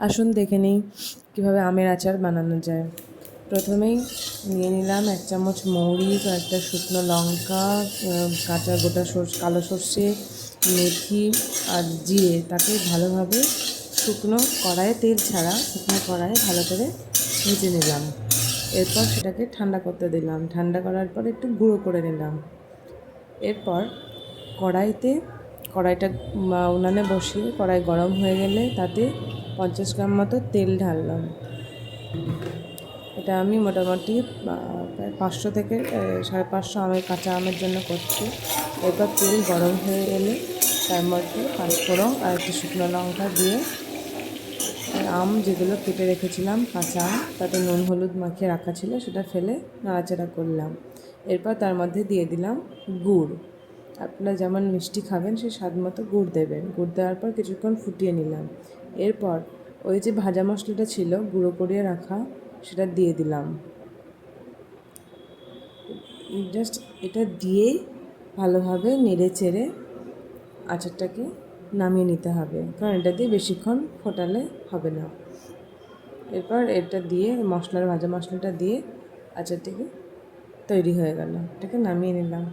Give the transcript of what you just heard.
আসুন দেখে নিই কীভাবে আমের আচার বানানো যায়। প্রথমেই নিয়ে নিলাম এক চামচ মৌরি, কয়েকটা শুকনো লঙ্কা কাঁচা গোটা সর্ষে, কালো সর্ষে, মেথি আর জিরে। তাকে ভালোভাবে শুকনো কড়াইয়ে তেল ছাড়া, শুকনো কড়াইয়ে ভালো করে ভেজে নিলাম। এরপর সেটাকে ঠান্ডা করতে দিলাম। ঠান্ডা করার পর একটু গুঁড়ো করে নিলাম। এরপর কড়াইতে কড়াইটা উনানে বসিয়ে কড়াই গরম হয়ে গেলে তাতে পঞ্চাশ গ্রাম মতো তেল ঢাললাম। এটা আমি মোটামুটি প্রায় পাঁচশো থেকে সাড়ে পাঁচশো আমের, কাঁচা আমের জন্য করছি। এরপর তেল গরম হয়ে এলে তার মধ্যে পাঁচফোড়ন আর একটু শুকনো লঙ্কা দিয়ে আম যেগুলো কেটে রেখেছিলাম, কাঁচা আম, তাতে নুন, হলুদ মাখিয়ে রাখা ছিল, সেটা ফেলে নাড়াচাড়া করলাম। এরপর তার মধ্যে দিয়ে দিলাম গুড়। আপনারা যেমন মিষ্টি খাবেন, সেই স্বাদ মতো গুড় দেবেন। গুড় দেওয়ার পর কিছুক্ষণ ফুটিয়ে নিলাম। এরপর ওই যে ভাজা মশলাটা ছিল, গুঁড়ো করিয়ে রাখা, সেটা দিয়ে দিলাম। জাস্ট এটা দিয়েই ভালোভাবে নেড়ে চেড়ে আচারটাকে নামিয়ে নিতে হবে, কারণ এটা দিয়ে বেশিক্ষণ ফোটালে হবে না। এরপর এটা দিয়ে, মশলার ভাজা মশলাটা দিয়ে আচারটিকে তৈরি হয়ে গেল। এটাকে নামিয়ে নিলাম।